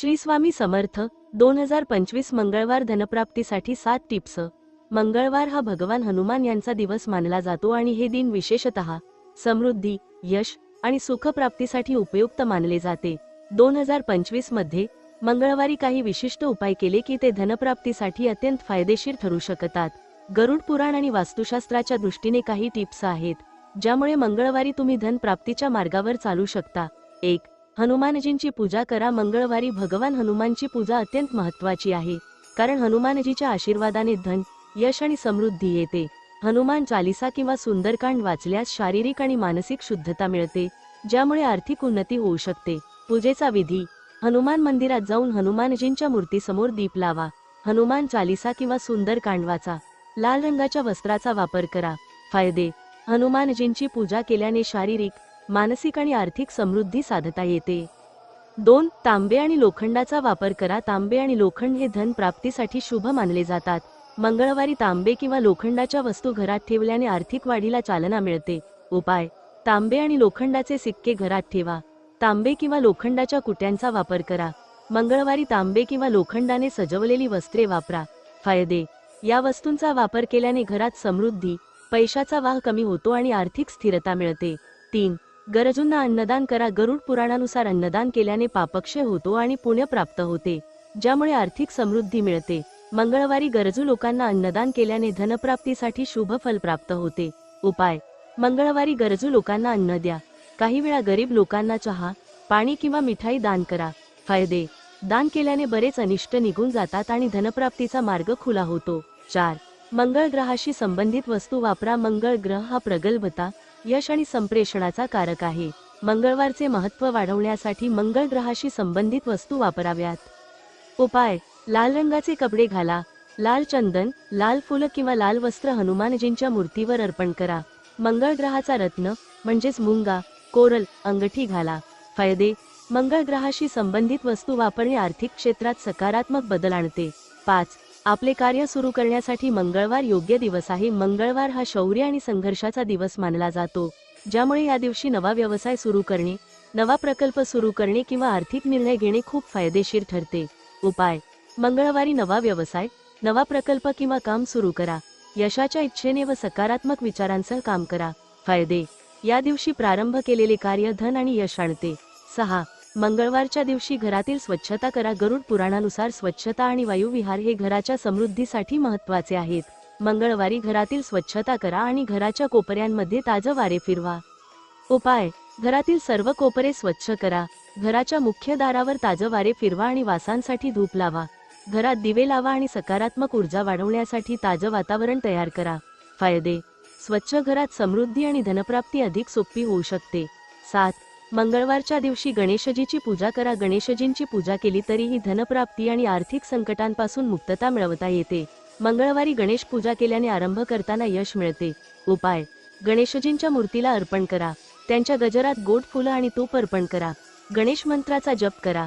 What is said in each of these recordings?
श्री स्वामी समर्थ दोन हजार पंचवीस मंगळवार धनप्राप्तीसाठी सात टिप्स. मंगळवार हा भगवान हनुमान यांचा दिवस मानला जातो आणि हे दिन विशेषतः समृद्धी यश आणि सुखप्राप्तीसाठी उपयुक्त मानले जाते. दोन हजार पंचवीसमध्ये मंगळवारी काही विशिष्ट उपाय केले की ते धनप्राप्तीसाठी अत्यंत फायदेशीर ठरू शकतात. गरुड पुराण आणि वास्तुशास्त्राच्या दृष्टीने काही टिप्स आहेत ज्यामुळे मंगळवारी तुम्ही धनप्राप्तीच्या मार्गावर चालू शकता. एक हनुमानजींची पूजा करा. मंगळवारी भगवान हनुमानची पूजा अत्यंत महत्वाची आहे. कारण हनुमानजीच्या आशीर्वादाने धन यश आणि समृद्धी येते. हनुमान चालिसा किंवा सुंदरकांड वाचल्यास शारीरिक आणि मानसिक शुद्धता मिळते ज्यामुळे आर्थिक उन्नती होऊ शकते. पूजेचा विधी. हनुमान मंदिरात जाऊन हनुमानजींच्या मूर्तीसमोर दीप लावा. हनुमान चालिसा किंवा सुंदरकांड वाचा. लाल रंगाच्या वस्त्राचा वापर करा. फायदे. हनुमानजींची पूजा केल्याने शारीरिक मानसिक आणि आर्थिक समृद्धी साधता येते. दोन तांबे आणि लोखंडाचा वापर करा. तांबे आणि लोखंड हे धन प्राप्तीसाठी शुभ मानले जातात. मंगळवारी तांबे किंवा लोखंडाच्या वस्तू घरात ठेवल्याने आर्थिक वाढीला चालना मिळते. उपाय तांबे आणि लोखंडाचे सिक्के घरात ठेवा. तांबे किंवा लोखंडाच्या कुट्यांचा वापर करा. मंगळवारी तांबे किंवा लोखंडाने सजवलेली वस्त्रे वापरा. फायदे या वस्तूंचा वापर केल्याने घरात समृद्धी पैशाचा वाह कमी होतो आणि आर्थिक स्थिरता मिळते. तीन गरजूंना अन्नदान करा. गरुड पुराणानुसार अन्नदान केल्याने पापक्षय होतो आणि पुण्य प्राप्त होते ज्यामुळे आर्थिक समृद्धी मिळते. मंगळवारी गरजू लोकांना अन्नदान केल्याने धनप्राप्तीसाठी शुभ फल प्राप्त होते. उपाय मंगळवारी गरजू लोकांना अन्न द्या. काही वेळा गरीब लोकांना चहा पाणी किंवा मिठाई दान करा. फायदे दान केल्याने बरेच अनिष्ट निघून जातात आणि धनप्राप्तीचा मार्ग खुला होतो. चार मंगळ ग्रहाशी संबंधित वस्तू वापरा. मंगळ ग्रह हा प्रगल्भता यश आणि संप्रेषणाचा कारक आहे. मंगळवारचे महत्त्व वाढवण्यासाठी मंगळ ग्रहाशी संबंधित वस्तू वापराव्यात. उपाय लाल रंगाचे कपडे घाला लाल चंदन लाल फुलं किंवा लाल वस्त्र हनुमानजींच्या मूर्तीवर अर्पण करा. मंगळ ग्रहाचा रत्न म्हणजेच मुंगा कोरल अंगठी घाला. फायदे मंगळ ग्रहाशी संबंधित वस्तू वापरणे आर्थिक क्षेत्रात सकारात्मक बदल आणते. पाच आपले कार्य सुरू करण्यासाठी मंगळवार योग्य दिवस आहे. मंगळवार हा शौर्य आणि संघर्षाचा दिवस मानला जातो ज्यामुळे या दिवशी नवा व्यवसाय सुरू करणे नवा प्रकल्प सुरू करणे किंवा आर्थिक निर्णय घेणे खूप फायदेशीर ठरते. उपाय. मंगळवारी नवा व्यवसाय नवा प्रकल्प किंवा काम सुरू करा. यशाच्या इच्छेने व सकारात्मक विचारांसह काम करा. फायदे. या दिवशी प्रारंभ केलेले कार्य धन आणि यश आणते. सहा. मंगळवारच्या दिवशी घरातील स्वच्छता करा. गरुड पुराणानुसार स्वच्छता आणि वायुविहार हे घराच्या समृद्धीसाठी महत्त्वाचे आहेत. मंगळवारी घरातील स्वच्छता करा आणि घराच्या कोपऱ्यांमध्ये ताजं वारे फिरवा. उपाय घरातील सर्व कोपरे स्वच्छ करा. घराच्या मुख्य दारावर ताजं वारे फिरवा आणि वासांसाठी धूप लावा. घरात दिवे लावा आणि सकारात्मक ऊर्जा वाढवण्यासाठी ताजं वातावरण तयार करा. फायदे स्वच्छ घरात समृद्धी आणि धनप्राप्ती अधिक सोपी होऊ शकते. सात मंगळवारच्या दिवशी गणेशजीची पूजा करा. गणेशजींची पूजा केली तरीही धनप्राप्ती आणि आर्थिक संकटांपासून मुक्तता मिळवता येते. मंगळवारी गणेश पूजा केल्याने आरंभ करताना यश मिळते. उपाय. गणेशजींच्या मूर्तीला अर्पण करा. त्यांच्या गजरात गोड फुलं आणि तूप अर्पण करा. गणेश मंत्राचा जप करा.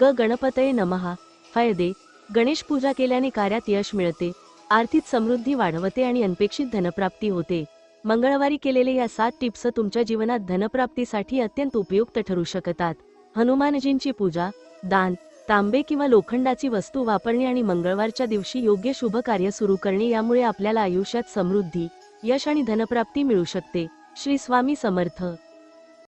ग गणपतये नमहा फायदे गणेश पूजा केल्याने कार्यात यश मिळते. आर्थिक समृद्धी वाढवते आणि अनपेक्षित धनप्राप्ती होते. मंगळवारी केलेले या सात टिप्स तुमच्या जीवनात धनप्राप्तीसाठी अत्यंत उपयुक्त ठरू शकतात. हनुमानजींची पूजा दान तांबे किंवा लोखंडाची वस्तू वापरणे आणि मंगळवारच्या दिवशी योग्य शुभ कार्य सुरू करणे यामुळे आपल्याला आयुष्यात समृद्धी यश आणि धनप्राप्ती मिळू शकते. श्री स्वामी समर्थ.